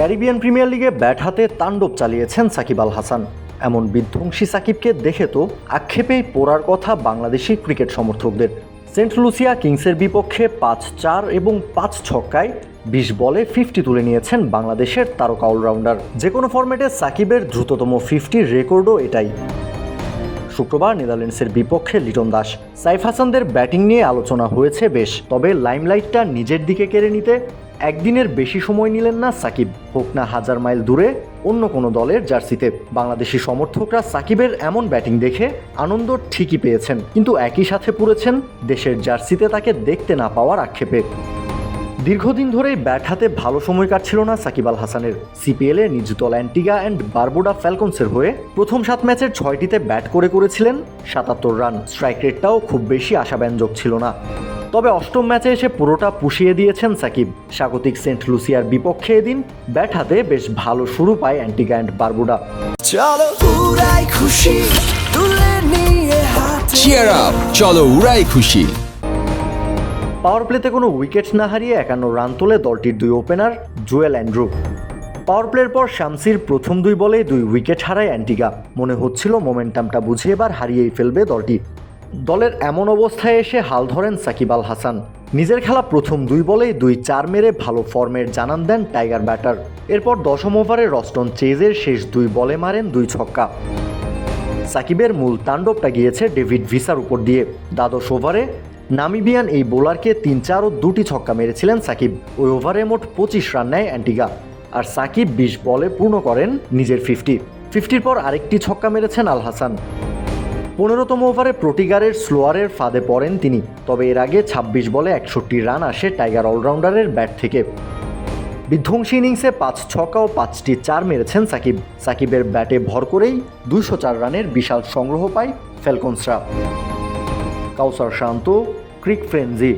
Caribbean premier লিগে bat হাতে তাণ্ডব চালিয়েছেন সাকিব আল হাসান। এমন বিধ্বংসী সাকিবকে দেখে তো আক্ষেপেই পড়ার কথা বাংলাদেশি ক্রিকেট সমর্থকদের। সেন্ট লুসিয়া কিংসের বিপক্ষে পাঁচ চার এবং পাঁচ ছক্কায় বিশ বলে ফিফটি তুলে নিয়েছেন বাংলাদেশের তারকা অলরাউন্ডার। যে কোনো ফরম্যাটে সাকিবের দ্রুততম ফিফটির রেকর্ডও এটাই। শুক্রবার নেদারল্যান্ডসের বিপক্ষে লিটন দাস। সাইফ হাসানদের ব্যাটিং নিয়ে আলোচনা হয়েছে বেশ, তবে লাইমলাইটটা নিজের দিকে কেড়ে নিতে একদিনের বেশি সময় নিলেন না সাকিব। হোক না হাজার মাইল দূরে, অন্য কোনো দলের জার্সিতে। বাংলাদেশি সমর্থকরা সাকিবের এমন ব্যাটিং দেখে আনন্দ ঠিকই পেয়েছেন, কিন্তু একই সাথে পুরেছেন দেশের জার্সিতে তাকে দেখতে না পাওয়ার আক্ষেপে। দীর্ঘদিন ধরেই ব্যাট হাতে ভালো সময় কাটছিল না সাকিব আল হাসানের। সিপিএলে নিজ দল অ্যান্টিগা অ্যান্ড বারবোডা ফ্যালকনসের হয়ে প্রথম সাত ম্যাচের ছয়টিতে ব্যাট করে করেছিলেন সাতাত্তর রান। স্ট্রাইক রেটটাও খুব বেশি আশাব্যঞ্জক ছিল না। তবে অষ্টম ম্যাচে এসে পুরোটা পুষিয়ে দিয়েছেন সাকিব। স্বাগতিক সেন্ট লুসিয়ার বিপক্ষে এদিন ব্যাট হাতে বেশ ভালো শুরু পায় অ্যান্টিগা অ্যান্ড বারবুডা। চলো উড়াই খুশি তুলে নিয়ে হাতে চিয়ার আপ চলো উড়াই খুশি। পাওয়ার প্লেতে কোনো উইকেট না হারিয়ে একান্ন রান তোলে দলটির দুই ওপেনার জুয়েল অ্যান্ড্রু। পাওয়ার প্লের পর শামসির প্রথম দুই বলে দুই উইকেট হারায় অ্যান্টিগা মনে হচ্ছিল মোমেন্টামটা বুঝে এবার হারিয়েই ফেলবে দলটি। দলের এমন অবস্থায় এসে হাল ধরেন সাকিব আল হাসান। নিজের খেলা প্রথম দুই বলেই দুই চার মেরে ভালো ফর্মের জানান দেন টাইগার ব্যাটার। এরপর দশম ওভারে রস্টন চেজের শেষ দুই বলে মারেন দুই ছক্কা। সাকিবের মূল তাণ্ডবটা গিয়েছে ডেভিড ভিসার উপর দিয়ে। দ্বাদশ ওভারে নামিবিয়ান এই বোলারকে তিন চার ও দুটি ছক্কা মেরেছিলেন সাকিব। ওই ওভারে মোট পঁচিশ রান নেয় অ্যান্টিগা। আর সাকিব বিশ বলে পূর্ণ করেন নিজের ফিফটি। ফিফটির পর আরেকটি ছক্কা মেরেছেন আল হাসান। পনেরোতম ওভারে প্রোটিগারের স্লোয়ারের ফাঁদে পড়েন তিনি, তবে এর আগে ২৬ বলে একষট্টি রান আসে টাইগার অলরাউন্ডারের ব্যাট থেকে। বিধ্বংসী ইনিংসে পাঁচ ছকা ও পাঁচটি চার মেরেছেন সাকিব। সাকিবের ব্যাটে ভর করেই দুইশো চার রানের বিশাল সংগ্রহ পায় ফ্যালকনসরা। কাউসার শান্ত, ক্রিক ফ্রেন্জি